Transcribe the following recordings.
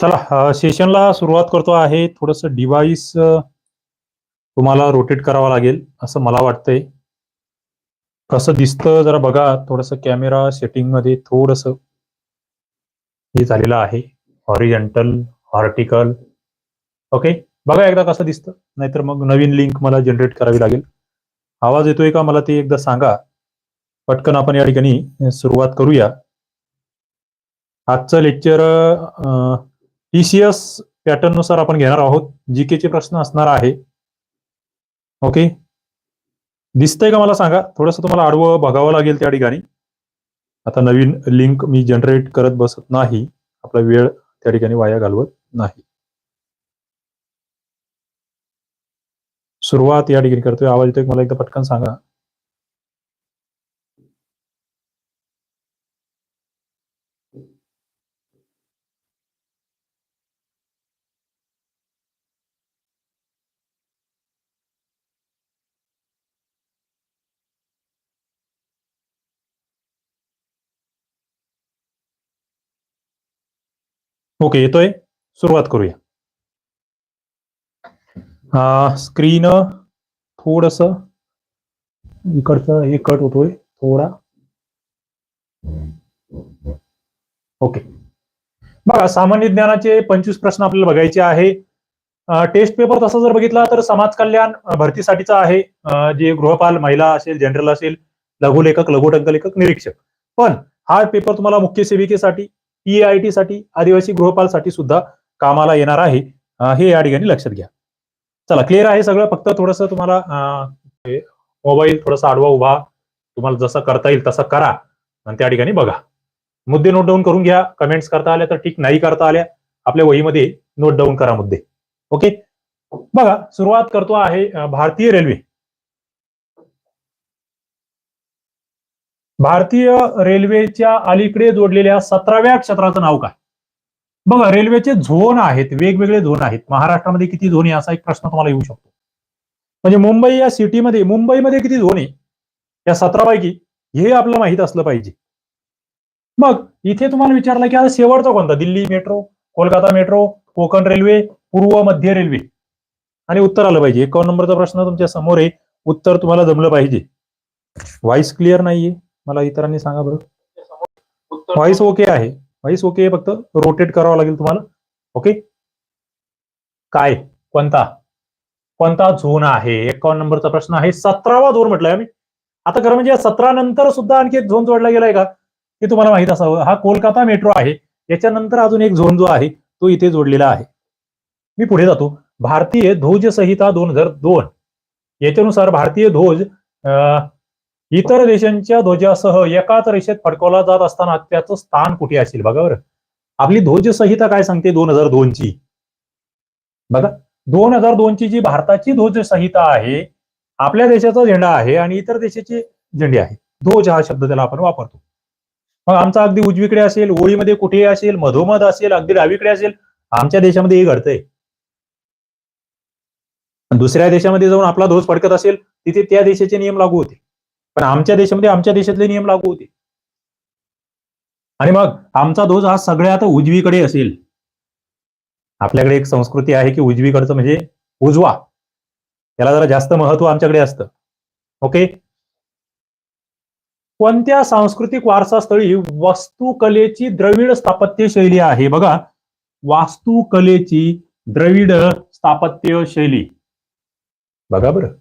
चला सेशनला सुरुवात करतो आहे. थोडस डिव्हाइस तुम्हाला रोटेट करावा लागेल असं मला वाटतंय. कसं दिसतं जरा बघा. थोडस कॅमेरा सेटिंगमध्ये थोडस हे झालेलं आहे. हॉरिजेंटल व्हर्टिकल ओके बघा एकदा कसं दिसतं. नाहीतर मग नवीन लिंक मला जनरेट करावी लागेल. आवाज येतोय का? मला ते एकदा सांगा. पटकन आपण या ठिकाणी सुरुवात करूया. आजचं लेक्चर टीसीएस पॅटर्ननुसार आपण घेणार आहोत. जीके चे प्रश्न असणार आहे. ओके दिसतंय का मला सांगा? थोडंसं तुम्हाला आडवं बघावं लागेल त्या ठिकाणी. आता नवीन लिंक मी जनरेट करत बसत नाही. आपला वेळ त्या ठिकाणी वाया घालवत नाही. सुरुवात या ठिकाणी करतोय. आवाज येतोय मला एकदा पटकन सांगा. ओके येतोय सुरुवात करूया स्क्रीन थोडस. इकडचं हे कट होतोय थोडा. ओके बघा सामान्य ज्ञानाचे पंचवीस प्रश्न आपल्याला बघायचे आहे. टेस्ट पेपर तसा जर बघितला तर समाज कल्याण भरतीसाठीचा आहे. जे गृहपाल महिला असेल जनरल असेल लघुलेखक लघुटंक लेखक निरीक्षक. पण हा पेपर तुम्हाला मुख्य सेविकेसाठी टी साठी आदिवासी गृहपालसाठी सुद्धा कामाला येणार आहे. हे या ठिकाणी लक्षात घ्या. चला क्लिअर आहे सगळं? फक्त थोडस तुम्हाला मोबाईल थोडासा आडवा उभा. तुम्हाला जसं करता येईल तसं करा. आणि त्या ठिकाणी बघा. मुद्दे नोट डाऊन करून घ्या. कमेंट्स करता आल्या तर ठीक नाही करता आल्या आपल्या वहीमध्ये नोट डाऊन करा मुद्दे. ओके बघा सुरुवात करतो आहे भारतीय रेल्वे भारतीय रेल्वेच्या अलीकडे जोडलेल्या सतराव्या क्षेत्राचं नाव काय? बघा रेल्वेचे झोन आहेत वेगवेगळे झोन आहेत. महाराष्ट्रामध्ये किती झोन आहे असा एक प्रश्न तुम्हाला येऊ शकतो. म्हणजे मुंबई या सिटीमध्ये मुंबईमध्ये किती झोन आहे? या सतरा पैकी हे आपल्याला माहीत असलं पाहिजे. मग इथे तुम्हाला विचारलं की आता शेवटचा कोणता? Delhi metro Kolkata metro Konkan railway पूर्व मध्य रेल्वे. आणि उत्तर आलं पाहिजे. एकावन्न नंबरचा प्रश्न तुमच्यासमोर आहे. उत्तर तुम्हाला जमलं पाहिजे. व्हॉइस क्लिअर नाहीये. मला इतरांनी सांगा बरं. व्हॉइस ओके आहे. व्हॉइस ओके आहे फक्त. रोटेट करावं लागेल तुम्हाला. ओके काय? कोणता? कोणता झोन आहे? एकावन्न नंबरचा प्रश्न आहे. सतरावा झोन म्हटलाय आम्ही. आता खरं म्हणजे सतरा नंतर सुद्धा आणखी एक झोन जोडला गेलाय का? हे तुम्हाला माहीत असावं. हा कोलकाता मेट्रो आहे. याच्यानंतर अजून एक झोन जो आहे तो इथे जोडलेला आहे. मी पुढे जातो. भारतीय ध्वज संहिता दोन हजार दोन. याच्यानुसार भारतीय ध्वज इतर देशांच्या ध्वजासह एकाच रेषेत फडकवला जात असताना त्याचं स्थान कुठे असेल? बघा बरं. आपली ध्वज संहिता काय सांगते दोन हजार दोनची? बघा. दोन हजार दोनची जी भारताची ध्वज संहिता आहे आपल्या देशाचा झेंडा आहे आणि इतर देशाचे झेंडे आहे ध्वज हा शब्द त्याला आपण वापरतो. मग आमचा अगदी उजवीकडे असेल ओळीमध्ये कुठे असेल मधोमध असेल अगदी डावीकडे असेल आमच्या देशामध्ये हे घडतंय. दुसऱ्या देशामध्ये जाऊन आपला ध्वज फडकत असेल तिथे त्या देशाचे नियम लागू होते. पण आमच्या देशामध्ये आमच्या देशातले नियम लागू होते. आणि मग आमचा ध्वज हा सगळ्यात उजवीकडे असेल. आपल्याकडे एक संस्कृती आहे की उजवीकडचं म्हणजे उजवा. त्याला जरा जास्त महत्त्व आमच्याकडे असतं. ओके? कोणत्या सांस्कृतिक वारसास्थळी वास्तुकलेची द्रविड स्थापत्य शैली आहे? बघा. वास्तुकलेची द्रविड स्थापत्य शैली. बघा बरं.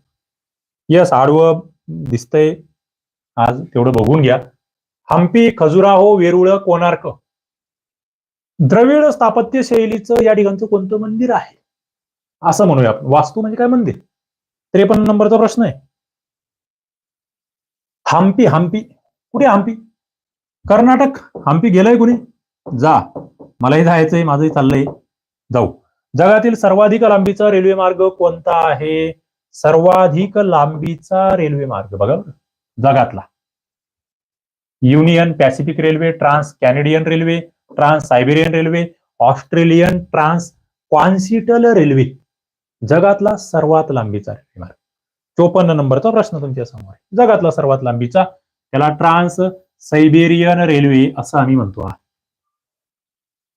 यस आडवं दिसतंय. आज तेवढं बघून घ्या. हम्पी खजुराहो वेरुळ कोणार्क. द्रविड स्थापत्य शैलीचं या ठिकाणचं कोणतं मंदिर आहे? असं म्हणूया आपण. वास्तू म्हणजे काय मंदिर? त्रेपन्न नंबरचा प्रश्न आहे. हम्पी हम्पी. कुठे हम्पी? कर्नाटक. हम्पी गेलंय कुणी? जा. मलाही जायचंय माझंही चाललंय. जाऊ. जगातील सर्वाधिक लांबीचा रेल्वे मार्ग कोणता आहे? सर्वाधिक लांबीचा रेल्वे मार्ग. बघा जगातला. Union pacific railway trans Canadian railway trans Siberian railway Australian trans continental railway. जगातला सर्वात लांबीचा रेल्वे मार्ग चोपन्न नंबरचा प्रश्न तुमच्यासमोर आहे. जगातला सर्वात लांबीचा त्याला ट्रान्स सायबेरियन रेल्वे असं आम्ही म्हणतो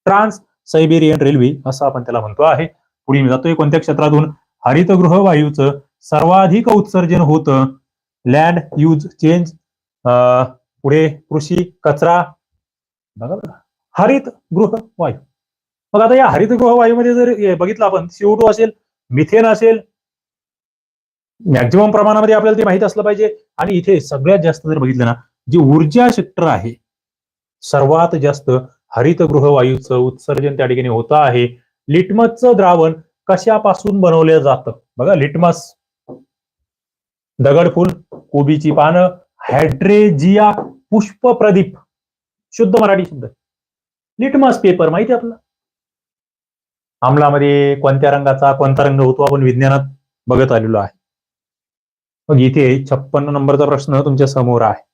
ट्रान्स सायबेरियन रेल्वे असं आपण त्याला म्हणतो आहे. पुढे मी जातोय कोणत्या क्षेत्रातून? हरितगृह वायूचं सर्वाधिक उत्सर्जन होतं लँड यूज चेंज पुढे कृषी कचरा बघा बघा हरित गृह वायू. मग आता या हरितगृह वायूमध्ये जर बघितलं आपण सीओ टू असेल मिथेन असेल मॅक्झिमम प्रमाणामध्ये आपल्याला ते माहीत असलं पाहिजे. आणि इथे सगळ्यात जास्त जर बघितलं ना जे ऊर्जा सेक्टर आहे सर्वात जास्त हरितगृह वायूचं उत्सर्जन त्या ठिकाणी होतं आहे. लिटमसचं द्रावण कशापासून बनवलं जातं? बघा लिटमस दगडफूल कोबीची पानं हायड्रेजिया पुष्प प्रदीप. शुद्ध मराठी शब्द. लिटमस पेपर माहिती आपला आमलामध्ये कोणत्या रंगाचा कोणता रंग होतो आपण विज्ञानात बघत आलेलो आहे. मग इथे छप्पन्न नंबरचा प्रश्न तुमच्यासमोर आहे.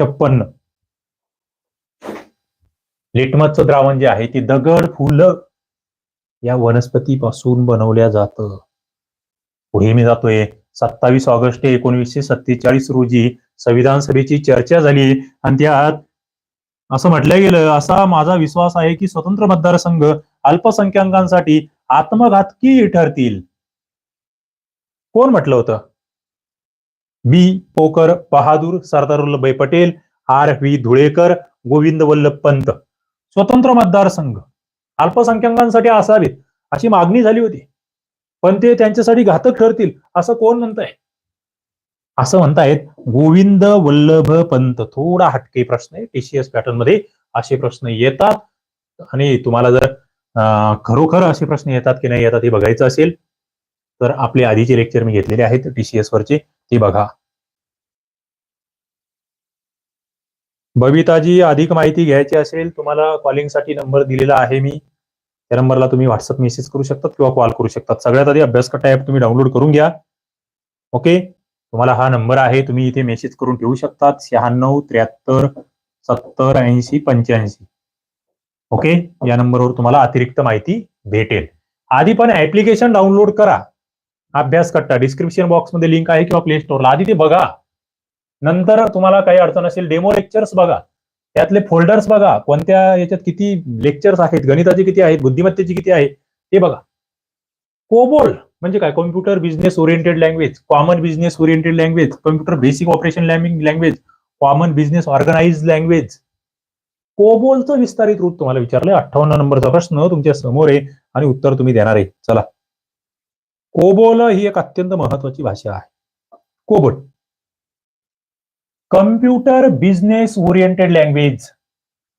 छप्पन्न. लिटमसचं द्रावण जे आहे ते दगड फुलं या वनस्पतीपासून बनवल्या जात. पुढे मी जातोय. सत्तावीस ऑगस्ट एकोणीसशे सत्तेचाळीस रोजी संविधान सभेची चर्चा झाली. आणि त्यात असं म्हटलं गेलं असा माझा विश्वास आहे की स्वतंत्र मतदारसंघ अल्पसंख्याकांसाठी आत्मघातकी ठरतील. कोण म्हटलं होतं? B. Pocker Bahadur Sardar Vallabhbhai Patel R. V. Dhulekar Govind Vallabh Pant. स्वतंत्र मतदारसंघ अल्पसंख्याकांसाठी असावेत अशी मागणी झाली होती. पण ते त्यांच्यासाठी घातक ठरतील असं कोण म्हणताय? असं म्हणतायत गोविंद वल्लभ पंत. थोडा हटके प्रश्न आहे. टीसीएस पॅटर्नमध्ये असे प्रश्न येतात. आणि तुम्हाला जर खरोखर असे प्रश्न येतात की नाही येतात हे बघायचं असेल तर आपले आधीचे लेक्चर मी घेतलेले आहेत टीसीएस वरचे. ते बघा. बबिताजी अधिक माहिती घ्यायची असेल तुम्हाला कॉलिंगसाठी नंबर दिलेला आहे मी. त्या नंबरला तुम्ही व्हॉट्सअप मेसेज करू शकतात किंवा कॉल करू शकतात. सगळ्यात आधी अभ्यास ॲप तुम्ही डाउनलोड करून घ्या. ओके तुम्हाला हा नंबर आहे तुम्ही इथे मेसेज करून ठेवू शकतात. शहाण्णव त्र्याहत्तर सत्तर ऐंशी पंच्याऐंशी. ओके या नंबरवर तुम्हाला अतिरिक्त माहिती भेटेल. आधी पण ऍप्लिकेशन डाउनलोड करा. अभ्यास कट्टा. डिस्क्रिप्शन बॉक्समध्ये लिंक आहे किंवा प्ले स्टोअरला आधी ते बघा. नंतर तुम्हाला काही अडचण असेल डेमो लेक्चर्स बघा. त्यातले फोल्डर्स बघा कोणत्या याच्यात किती लेक्चर्स आहेत गणिताचे किती आहेत बुद्धिमत्तेची किती आहे ते बघा. कोबोल म्हणजे काय? Computer business oriented language common business oriented language computer basic operation language common business organise language कोबोलचं विस्तारित रूप तुम्हाला विचारलंय अठ्ठावन्न नंबरचा प्रश्न तुमच्यासमोर आहे आणि उत्तर तुम्ही देणार आहे. चला. कोबोल ही एक अत्यंत महत्वाची भाषा आहे. COBOL computer business oriented language.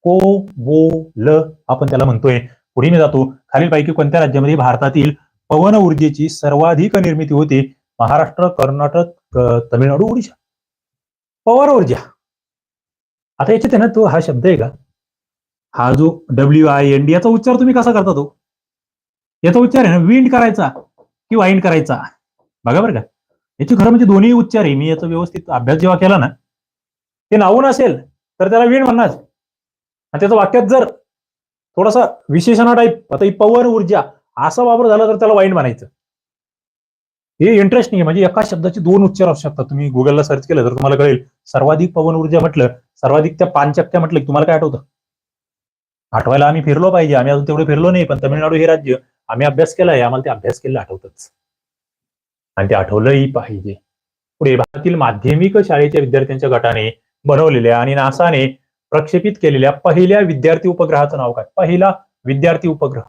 COBOL आपण त्याला म्हणतोय. पुढे मी जातो. खालीलपैकी कोणत्या राज्यामध्ये भारतातील पवन ऊर्जेची सर्वाधिक निर्मिती होते? महाराष्ट्र कर्नाटक तमिळनाडू ओडिशा. पवन ऊर्जा. आता याच्यात आहे ना तो हा शब्द आहे का? हा जो डब्ल्यू आय एन डी याचा उच्चार तुम्ही कसा करता तो? याचा उच्चार आहे ना विंड करायचा की वाईंड करायचा? बघा बरं का. याची खरं म्हणजे दोन्ही उच्चार आहे. मी याचा व्यवस्थित अभ्यास जेव्हा केला ना ते नावून असेल तर त्याला वीण म्हणणार. आणि त्याचं वाक्यात जर थोडासा विशेषणा टाईप आता ही पवन ऊर्जा असा वापर झाला तर त्याला वाईन म्हणायचं. हे इंटरेस्टिंग आहे. म्हणजे एका शब्दाचे दोन उच्चार असू शकतात. तुम्ही गुगलला सर्च केलं तर तुम्हाला कळेल. सर्वाधिक पवन ऊर्जा म्हटलं सर्वाधिक त्या पानचक्क्या म्हटलं की तुम्हाला काय आठवतं? आठवायला आम्ही फिरलो पाहिजे. आम्ही अजून तेवढे फिरलो नाही पण तमिळनाडू हे राज्य आम्ही अभ्यास केलाय. आम्हाला ते अभ्यास केलेलं आठवतच. आणि ते आठवलंही पाहिजे. पुढे भारतातील माध्यमिक शाळेच्या विद्यार्थ्यांच्या गटाने बनवलेले आणि नासाने प्रक्षेपित केलेल्या पहिल्या विद्यार्थी उपग्रहाचं नाव काय? पहिला विद्यार्थी उपग्रह.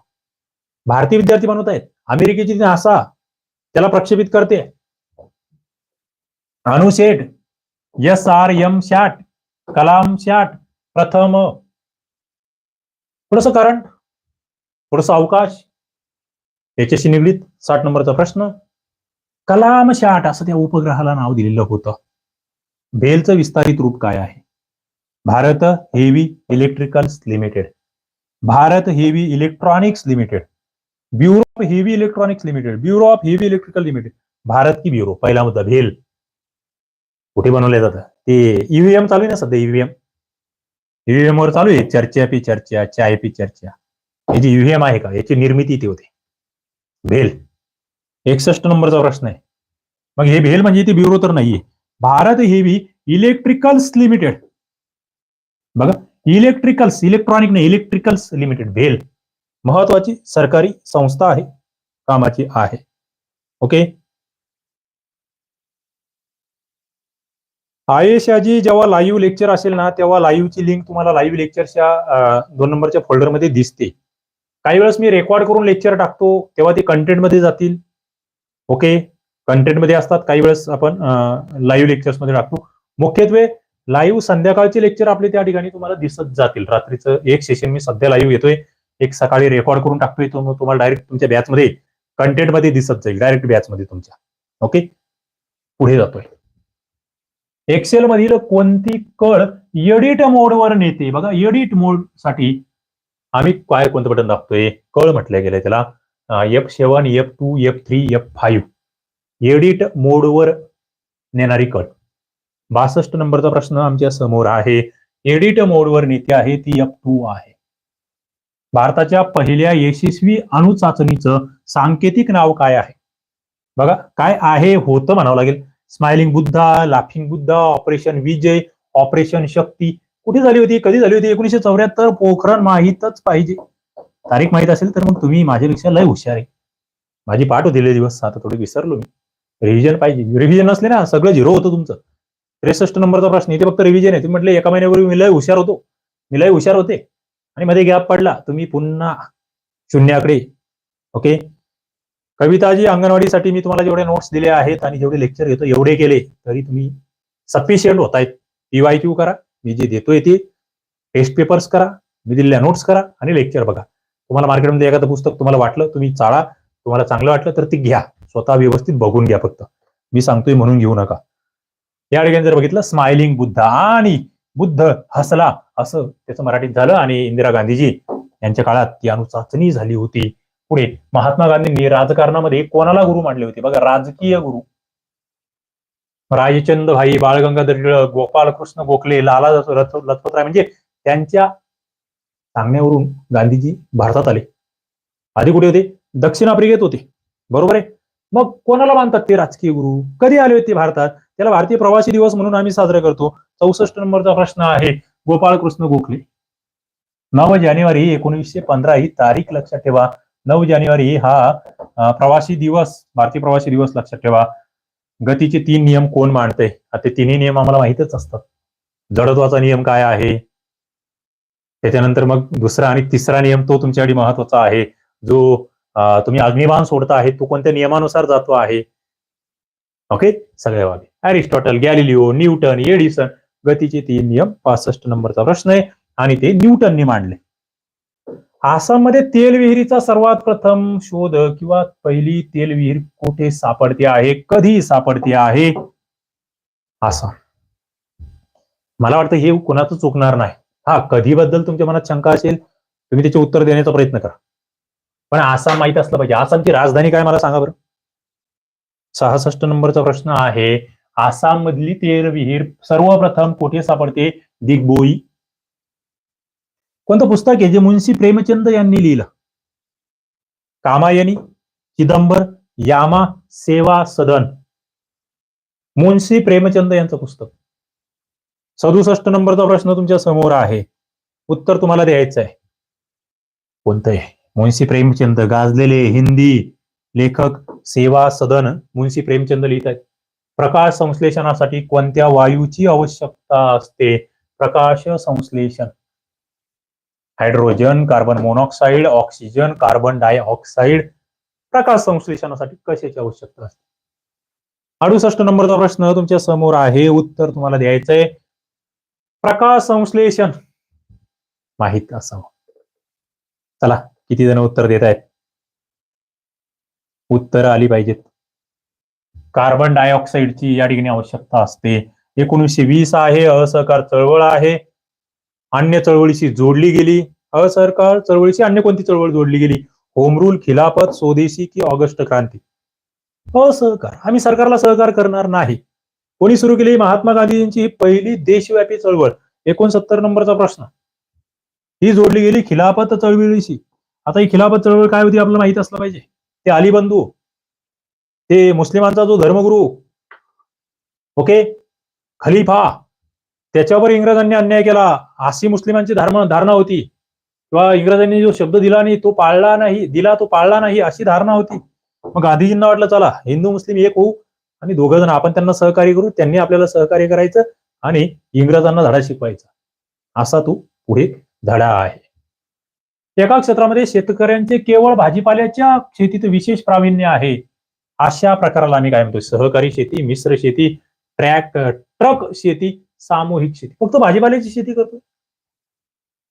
भारतीय विद्यार्थी बनवत आहेत. अमेरिकेची नासा त्याला प्रक्षेपित करते. Anusat S R M sat Kalam sat प्रथम. थोडस कारण थोडस अवकाश. याच्याशी निगडीत साठ नंबरचा प्रश्न. कलाम शॅट असं त्या उपग्रहाला नाव दिलेलं होतं. बेलचं विस्तारित रूप काय आहे? Bharat heavy electricals limited. Bharat heavy electronics limited. Bureau of heavy electronics limited. Bureau of heavy electrical limited. Bharat की ब्युरो. पहिला मुद्दा भेल. कुठे बनवले जातं? ते ईव्हीएम चालू आहे ना सध्या ईव्हीएम ईव्हीएम वर चालू आहे. चर्चा पी चर्चा चाय पी चर्चा. याची ईव्हीएम आहे का? याची निर्मिती ती होते. भेल. एकसष्ट नंबरचा प्रश्न आहे. मग हे भेल म्हणजे ती ब्युरो तर नाहीये. भारत हेवी इलेक्ट्रिकल्स लिमिटेड बघा इलेक्ट्रिकल्स इलेक्ट्रॉनिक नाही इलेक्ट्रिकल्स लिमिटेड भेल. महत्वाची सरकारी संस्था आहे कामाची आहे. ओके आयेशाजी जेव्हा लाईव्ह लेक्चर असेल ना तेव्हा लाईव्हची लिंक तुम्हाला लाईव्ह लेक्चरच्या दोन नंबरच्या फोल्डरमध्ये दिसते. काही वेळेस मी रेकॉर्ड करून लेक्चर टाकतो तेव्हा ते कंटेंटमध्ये जातील. ओके कंटेंटमध्ये असतात काही वेळेस आपण लाईव्ह लेक्चर्समध्ये टाकतो. मुख्यत्वे लाईव्ह संध्याकाळचे लेक्चर आपले त्या ठिकाणी तुम्हाला दिसत जातील. रात्रीचं एक सेशन मी सध्या लाईव्ह येतोय एक सकाळी रेकॉर्ड करून टाकतोय मग तुम्हाला डायरेक्ट तुमच्या बॅचमध्ये कंटेंटमध्ये दिसत जाईल. डायरेक्ट बॅचमध्ये तुमच्या. ओके पुढे जातोय. एक्सेल मधील कोणती कळ एडिट मोडवर नेते? बघा एडिट मोडसाठी आम्ही काय कोणतं बटन दाबतोय? कळ म्हटलं गेलंय त्याला. F seven F two F three F five edit मोडवर नेणारी कट. बासष्ट नंबरचा प्रश्न आमच्यासमोर आहे. एडिट मोडवर नेती आहे ती एफ टू आहे. भारताच्या पहिल्या यशस्वी अणुचाचणीचं सांकेतिक नाव काय आहे? बघा काय आहे होतं म्हणावं लागेल. Smiling Buddha laughing Buddha operation Vijay operation Shakti कुठे झाली होती? कधी झाली होती? एकोणीशे चौऱ्याहत्तर पोखरण माहीतच पाहिजे. तारीख माहीत असेल तर मग तुम्ही माझ्यापेक्षा लय हुशार आहे. माझी पाठ होती दिवस आता थोडी विसरलो मी. रिव्हिजन पाहिजे. रिव्हिजन असले ना सगळं झिरो होतं तुमचं. त्रेसष्ट नंबरचा प्रश्न. इथे फक्त रिव्हिजन आहे. तुम्ही म्हटले एका महिन्यापूर्वी मी लय हुशार होतो. मी लय हुशार होते. आणि मध्ये गॅप पडला. तुम्ही पुन्हा शून्याकडे. ओके कविताजी अंगणवाडीसाठी मी तुम्हाला जेवढे नोट्स दिले आहेत आणि जेवढे लेक्चर घेतो एवढे केले तरी तुम्ही सफिशियंट होत आहेत पीवाय क्यू करा. मी जे देतोय ते. टेस्ट पेपर्स करा. मी दिलेल्या नोट्स करा. आणि लेक्चर बघा. तुम्हाला मार्केटमध्ये एखादं पुस्तक तुम्हाला वाटलं तुम्ही चाळा. तुम्हाला चांगलं वाटलं तर ते घ्या. स्वतः व्यवस्थित बघून घ्या फक्त. मी सांगतोय म्हणून घेऊ नका. या ठिकाणी जर बघितलं स्माइलिंग बुद्ध आणि बुद्ध हसला असं त्याचं मराठीत झालं आणि इंदिरा गांधीजी यांच्या काळात ती अनुचाचणी झाली होती. पुढे महात्मा गांधींनी राजकारणामध्ये कोणाला गुरु मानले होते? बघा राजकीय गुरु. राजचंद भाई बाळगंगाधर टिळक गोपाल कृष्ण गोखले लाला लजपतराय म्हणजे त्यांच्या सांगण्यावरून गांधीजी भारतात आले. आधी कुठे होते? दक्षिण आफ्रिकेत होते. बरोबर आहे? मग कोणाला मानतात ते राजकीय गुरु? कधी आले होते भारतात? त्याला भारतीय प्रवासी दिवस म्हणून आम्ही साजरा करतो. चौसष्ट नंबरचा प्रश्न आहे गोपाळ कृष्ण गोखले. नऊ जानेवारी एकोणीसशे पंधरा ही तारीख लक्षात ठेवा. नऊ जानेवारी हा प्रवासी दिवस भारतीय प्रवासी दिवस लक्षात ठेवा. गतीचे तीन नियम कोण मांडते? ते तिन्ही नियम आम्हाला माहितच असतात. जडत्वाचा नियम काय आहे? त्याच्यानंतर मग दुसरा आणि तिसरा नियम तो तुमच्यासाठी महत्त्वाचा आहे. जो तुम्ही अग्निबाण सोडता आहे तो कोणत्या नियमानुसार जातो आहे? ओके सगळ्या बाबी अरिस्टॉटल गॅलिलिओ न्यूटन एडिसन गतीचे तीन नियम पासष्ट नंबरचा प्रश्न आहे आणि ते न्यूटनने मांडले. आसाममध्ये तेल विहिरीचा सर्वात प्रथम शोध किंवा पहिली तेल विहीर कुठे सापडते आहे? कधी सापडते आहे? आसाम. मला वाटतं हे कुणाचं चुकणार नाही. हा कधीबद्दल तुमच्या मनात शंका असेल तुम्ही त्याचे उत्तर देण्याचा प्रयत्न करा. पण आसाम माहीत असलं पाहिजे. आसामची राजधानी काय मला सांगा बरं? सहासष्ट नंबरचा प्रश्न आहे. आसाम मधली तेल विहीर सर्वप्रथम कुठे सापडते? दिग्बोई कोणतं पुस्तक आहे जे मुन्शी प्रेमचंद यांनी लिहिलं? कामायनी चिदंबर यामा सेवा सदन. मुन्शी प्रेमचंद यांचं पुस्तक. सदुसष्ट नंबरचा प्रश्न तुमच्यासमोर आहे. उत्तर तुम्हाला द्यायचं आहे कोणतं आहे मुन्शी प्रेमचंद गाजलेले हिंदी लेखक सेवा सदन मुन्शी प्रेमचंद लिहित आहेत प्रकाश संश्लेषणासाठी कोणत्या वायूची आवश्यकता असते? प्रकाश संश्लेषण. Hydrogen carbon monoxide oxygen carbon dioxide प्रकाश संश्लेषणासाठी कशाची आवश्यकता असते? अडुसष्ट नंबरचा प्रश्न तुमच्यासमोर आहे. उत्तर तुम्हाला द्यायचंय. प्रकाश संश्लेषण. माहीत असावं. चला. किती जण उत्तर देत आहेत? उत्तर आली पाहिजेत. कार्बन डायऑक्साईडची या ठिकाणी आवश्यकता असते. एकोणीसशे वीस आहे असहकार चळवळ आहे. अन्य चळवळीशी जोडली गेली. असहकार चळवळीशी अन्य कोणती चळवळ जोडली गेली? होमरूल खिलाफत स्वदेशी की ऑगस्ट क्रांती? असहकार. आम्ही सरकारला सहकार करणार नाही. कोणी सुरू केली? महात्मा गांधींची पहिली देशव्यापी चळवळ. एकोणसत्तर नंबरचा प्रश्न. ही जोडली गेली खिलाफत चळवळीशी. आता ही खिलाफत चळवळ काय होती आपल्याला माहीत असलं पाहिजे. ते अलीबंधू ते मुस्लिमांचा जो धर्मगुरु ओके खलिफा त्याच्यावर इंग्रजांनी अन्याय केला. अशी मुस्लिमांची धर्म धारणा होती. किंवा इंग्रजांनी जो शब्द दिला नाही तो पाळला नाही दिला तो पाळला नाही अशी धारणा होती. मग गांधीजींना वाटलं चला हिंदू मुस्लिम एक होऊ आणि दोघं जण आपण त्यांना सहकार्य करू त्यांनी आपल्याला सहकार्य करायचं आणि इंग्रजांना धडा शिकवायचा. असा तो पुढे धडा आहे. एका क्षेत्रामध्ये शेतकऱ्यांचे केवळ भाजीपाल्याच्या शेतीत विशेष प्रावीण्य आहे. अशा प्रकाराला आम्ही काय म्हणतो? सहकारी शेती मिश्र शेती ट्रॅक ट्रक शेती सामूहिक शेती. फक्त भाजीपाल्याची शेती करतो.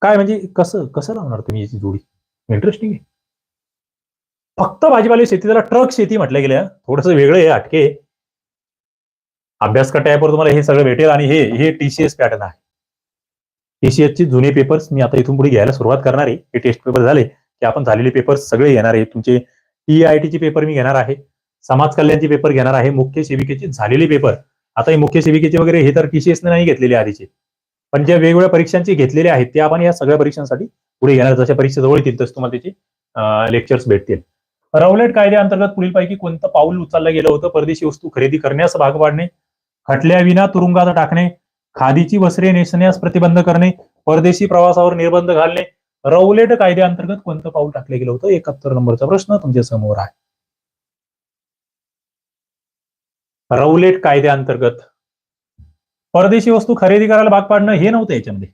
काय म्हणजे कसं कसं लावणार तुम्ही याची जोडी? इंटरेस्टिंग आहे. फक्त भाजीपाला शेती त्याला ट्रक शेती म्हटलं गेलं थोडस वेगळं आहे अटके अभ्यास वर तुम्हाला हे सगळं भेटेल आणि हे हे टीसीएस पॅटर्न आहे. टीसीएसचे चे जुने पेपर्स मी आता इथून पुढे घ्यायला सुरुवात करणार आहे. हे टेस्ट पेपर झाले की आपण झालेले पेपर्स सगळे घेणार आहे. तुमचे टी चे पेपर मी घेणार आहे. समाज कल्याणचे पेपर घेणार आहे. मुख्य सेविकेचे झालेले पेपर आता हे मुख्य सेविकेचे वगैरे हे तर टीसीएसने नाही घेतलेले आधीचे. पण ज्या वेगवेगळ्या परीक्षांचे घेतलेले आहेत ते आपण या सगळ्या परीक्षांसाठी पुढे घेणार. जशा परीक्षा जवळ येतील तसं तुम्हाला त्याचे लेक्चर्स भेटतील. रौलेट कायद्याअंतर्गत पुढीलपैकी कोणतं पाऊल उचललं गेलं होतं? परदेशी वस्तू खरेदी करण्यास भाग पाडणे खटल्याविना तुरुंगात टाकणे खादीची वस्त्रे नेसण्यास प्रतिबंध करणे परदेशी प्रवासावर निर्बंध घालणे रौलेट कायद्याअंतर्गत कोणतं पाऊल टाकलं गेलं होतं? एकाहत्तर नंबरचा प्रश्न तुमच्यासमोर आहे. रौलेट कायद्याअंतर्गत परदेशी वस्तू खरेदी करायला भाग पाडणं हे नव्हतं याच्यामध्ये.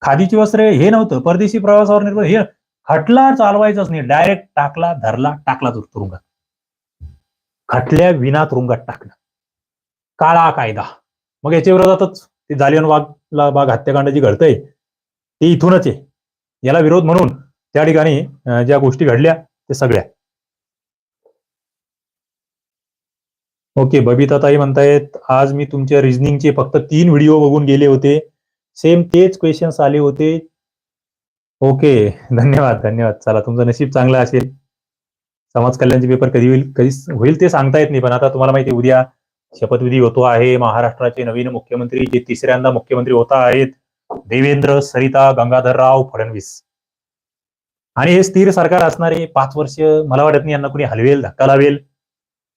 खादीची वस्त्रे हे नव्हतं. परदेशी प्रवासावर निर्बंध हे खटला चालवायचाच नाही. डायरेक्ट टाकला धरला टाकला तुरुंगात. खटल्या विना तुरुंगात टाकला. काळा कायदा. मग याच्या विरोधातच ते जालियन वाघला बाग हत्याकांड जी घडतंय. ते इथूनच आहे. याला विरोध म्हणून त्या ठिकाणी ज्या गोष्टी घडल्या ते सगळ्या. ओके बबिता ताई म्हणतायत आज मी तुमच्या रिझनिंगचे फक्त तीन व्हिडिओ बघून गेले होते. सेम तेच क्वेश्चन्स आले होते. ओके धन्यवाद धन्यवाद. चला तुमचं नशीब चांगलं असेल. समाज कल्याणचे पेपर कधी होईल कधी होईल ते सांगता येत नाही पण आता तुम्हाला माहिती उद्या शपथविधी होतो आहे. महाराष्ट्राचे नवीन मुख्यमंत्री जे तिसऱ्यांदा मुख्यमंत्री होता आहेत देवेंद्र सरिता गंगाधरराव फडणवीस. आणि हे स्थिर सरकार असणारे पाच वर्ष मला वाटत नाही यांना कुणी हलवेल धक्का लावेल.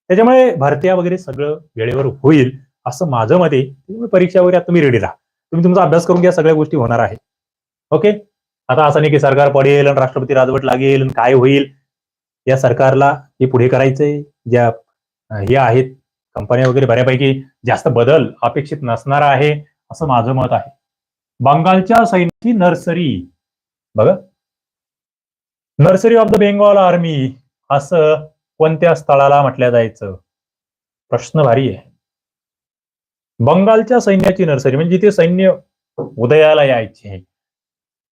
त्याच्यामुळे भरत्या वगैरे सगळं वेळेवर होईल असं माझं मते परीक्षा वगैरे तुम्ही रेडी राहा. तुम्ही तुमचा अभ्यास करून घ्या सगळ्या गोष्टी होणार आहे ओके? आता असं नाही की सरकार पडेल आणि राष्ट्रपती राजवट लागेल आणि काय होईल. या सरकारला हे पुढे करायचंय. ज्या हे आहेत कंपन्या वगैरे बऱ्यापैकी जास्त बदल अपेक्षित नसणार आहे असं माझं मत आहे. बंगालच्या सैन्याची नर्सरी बघा. Nursery of the Bengal army असं कोणत्या स्थळाला म्हटल्या जायचं? प्रश्न भारी आहे. बंगालच्या सैन्याची नर्सरी म्हणजे जिथे सैन्य उदयाला यायचे.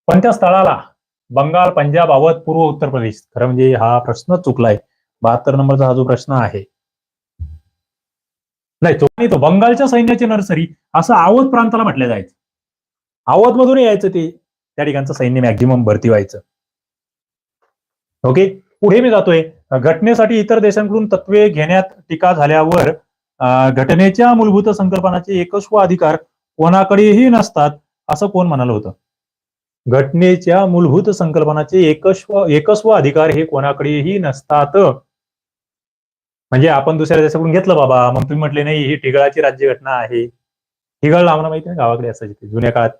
कोणत्या स्थळाला? बंगाल पंजाब अवध पूर्व उत्तर प्रदेश. खरं म्हणजे हा प्रश्न चुकलाय. बहात्तर नंबरचा हा जो प्रश्न आहे नाही तो नाही तो बंगालच्या सैन्याची नर्सरी असं आवध प्रांताला म्हटलं जायचं. आवध मधून यायचं ते त्या ठिकाणचं सैन्य मॅक्झिमम भरती व्हायचं. ओके पुढे मी जातोय. घटनेसाठी इतर देशांकडून तत्वे घेण्यात टीका झाल्यावर घटनेच्या मूलभूत संकल्पनाचे एकस्व अधिकार कोणाकडेही नसतात असं कोण म्हणालं होतं? घटनेच्या मूलभूत संकल्पनाचे एकस्व एकस्व अधिकार हे कोणाकडेही नसतात. म्हणजे आपण दुसऱ्या देशाकडून घेतलं बाबा मग तुम्ही म्हटले नाही ही ठिगळाची राज्यघटना आहे. ठिगळ आम्हाला माहिती आहे गावाकडे असायची ते जुन्या काळात.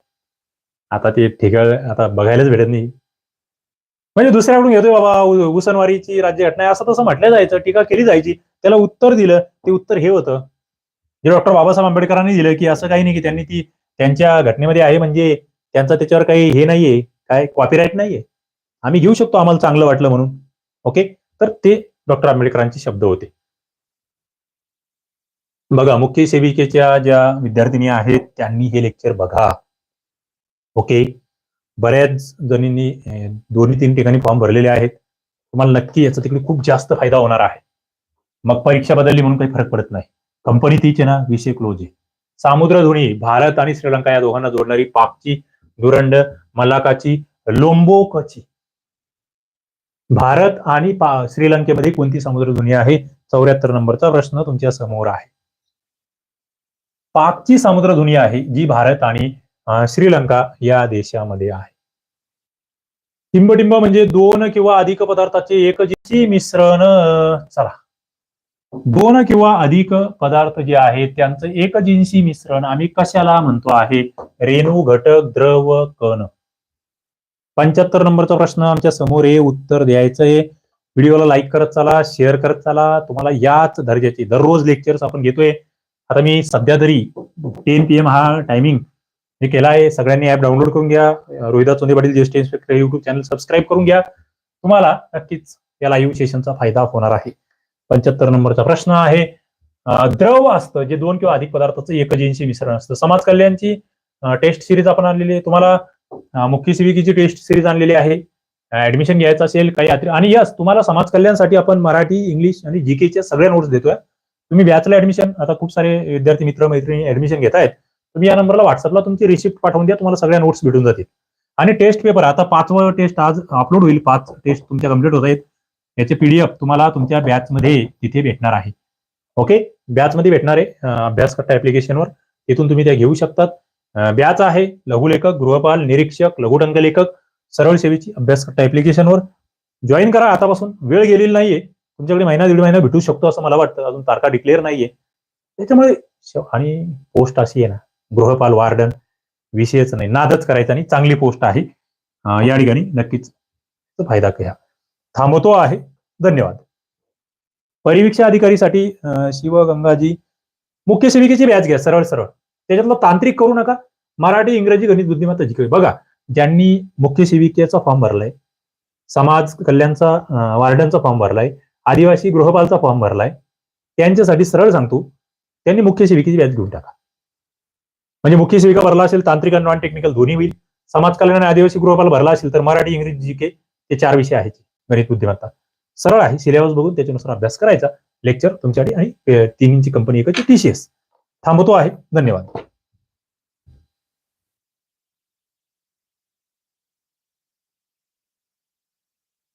आता ते ठिगळ आता बघायलाच भेटत नाही. म्हणजे दुसऱ्याकडून घेतोय बाबा उ- उसनवारीची राज्यघटना आहे असं तसं म्हटलं जायचं टीका केली जायची. त्याला उत्तर दिलं ते उत्तर हे होतं. जे डॉक्टर बाबासाहेब आंबेडकरांनी दिलं की असं काही नाही की त्यांनी ती त्यांच्या घटनेमध्ये आहे म्हणजे त्यांचा त्याच्यावर काही हे नाहीये काय कॉपीराईट नाहीये. आम्ही घेऊ शकतो आम्हाला चांगलं वाटलं म्हणून. ओके तर ते डॉक्टर आंबेडकरांचे शब्द होते. बघा मुख्य सेविकेच्या ज्या विद्यार्थिनी आहेत त्यांनी हे लेक्चर बघा. ओके बऱ्याच जणींनी दोन्ही तीन ठिकाणी फॉर्म भरलेले आहेत. तुम्हाला नक्की याचा तिकडे खूप जास्त फायदा होणार आहे. मग परीक्षा बदलली म्हणून काही फरक पडत नाही. कंपनी तीच आहे ना विषय क्लोज आहे. सामुद्रधुनी भारत आणि श्रीलंका या दोघांना जोडणारी पापची दुरंड मलाकाची लोंबोकची. भारत आणि श्रीलंकेमध्ये कोणती समुद्रधुनी आहे? चौऱ्याहत्तर नंबरचा प्रश्न तुमच्यासमोर आहे. पाकची समुद्रधुनी आहे जी भारत आणि श्रीलंका या देशामध्ये आहे. टिंबटिंब म्हणजे दोन किंवा अधिक पदार्थाचे एकजिनसी मिश्रण चला. दोन किंवा अधिक पदार्थ जे आहेत त्यांचं एकजिनसी मिश्रण आम्ही कशाला म्हणतो आहे? रेणू घटक द्रव कण. पंच्याहत्तर नंबरचा प्रश्न आमच्यासमोर आहे उत्तर द्यायचं आहे. व्हिडिओला लाईक करत चला शेअर करत चला. तुम्हाला याच दर्जाचे दररोज लेक्चर्स आपण घेतोय. आता मी सध्या तरी टेन पी एम हा टायमिंग हे केला आहे सगळ्यांनी ऍप डाउनलोड करून घ्या. रोहिदा चोंदे पाटील ज्येष्ठ इन्स्पेक्टर युट्यूब चॅनल सबस्क्राईब करून घ्या. तुम्हाला नक्कीच या लाईव्ह सेशनचा फायदा होणार आहे. पंच्याहत्तर नंबरचा प्रश्न आहे. द्रव असतं जे दोन किंवा अधिक पदार्थाचं एकजीनशी मिश्रण असतं. समाज कल्याणची टेस्ट सिरीज आपण आणलेली आहे. तुम्हाला मुख्य सेविकेची टेस्ट सिरीज आणलेली आहे. ऍडमिशन घ्यायचं असेल काही आणि यस तुम्हाला समाज कल्याणसाठी आपण मराठी इंग्लिश आणि जीकेचे सगळे नोट्स देतोय. तुम्ही बॅचला ऍडमिशन आता खूप सारे विद्यार्थी मित्र मैत्रिणी ऍडमिशन घेत आहेत तुम्ही या नंबरला व्हॉट्सअपला तुमची रिसिप्ट पाठवून द्या तुम्हाला सगळ्या नोट्स भेटून जातील. आणि टेस्ट पेपर आता पाचवं टेस्ट आज अपलोड होईल. पाच टेस्ट तुमच्या कंप्लीट होत आहेत. याचे पीडीएफ तुम्हाला तुमच्या बॅचमध्ये तिथे भेटणार आहे. ओके बॅचमध्ये भेटणार आहे. अं, अभ्यास कट्टा ऍप्लिकेशनवर तिथून तुम्ही त्या घेऊ शकतात. बॅच आहे. लघुलेखक गृहपाल निरीक्षक लघुटंक लेखक सरळ सेवेची अभ्यास कट्टा ऍप्लिकेशनवर जॉईन करा आतापासून. वेळ गेलेली नाहीये. तुमच्याकडे महिना दीड महिना भेटू शकतो असं मला वाटतं. अजून तारखा डिक्लेअर नाहीये. त्याच्यामुळे आणि पोस्ट अशी आहे ना गृहपाल वार्डन विषयच नाही. नादच करायचा आणि चांगली पोस्ट आहे. या ठिकाणी नक्कीच फायदा घ्या थांबवतो आहे. धन्यवाद. परिवीक्षा अधिकारीसाठी शिवगंगाजी मुख्य सेविकेची बॅच घ्या. सरळ सरळ. त्याच्यातलं तांत्रिक करू नका. मराठी इंग्रजी गणित बुद्धिमत्ता जिकवे बघा ज्यांनी मुख्य सेविकेचा फॉर्म भरलाय समाज कल्याणचा वार्डनचा फॉर्म भरलाय आदिवासी गृहपालचा फॉर्म भरलाय. त्यांच्यासाठी सरळ सांगतो त्यांनी मुख्य सेविकेची व्याज घेऊन टाका. म्हणजे मुख्य सेविका भरला असेल तांत्रिक आणि नॉन टेक्निकल दोन्ही होईल. समाज कल्याण आणि आदिवासी गृहपाल भरला असेल तर मराठी इंग्रजी जी के ते चार विषय आहेत. गणित बुद्धिमत्ता. सरळ आहे सिलेबस बघून त्याच्यानुसार अभ्यास करायचा. लेक्चर तुमच्यासाठी आणि अं, तिन्हींची कंपनी एकाची टीसीएस थांबतो आहे. धन्यवाद.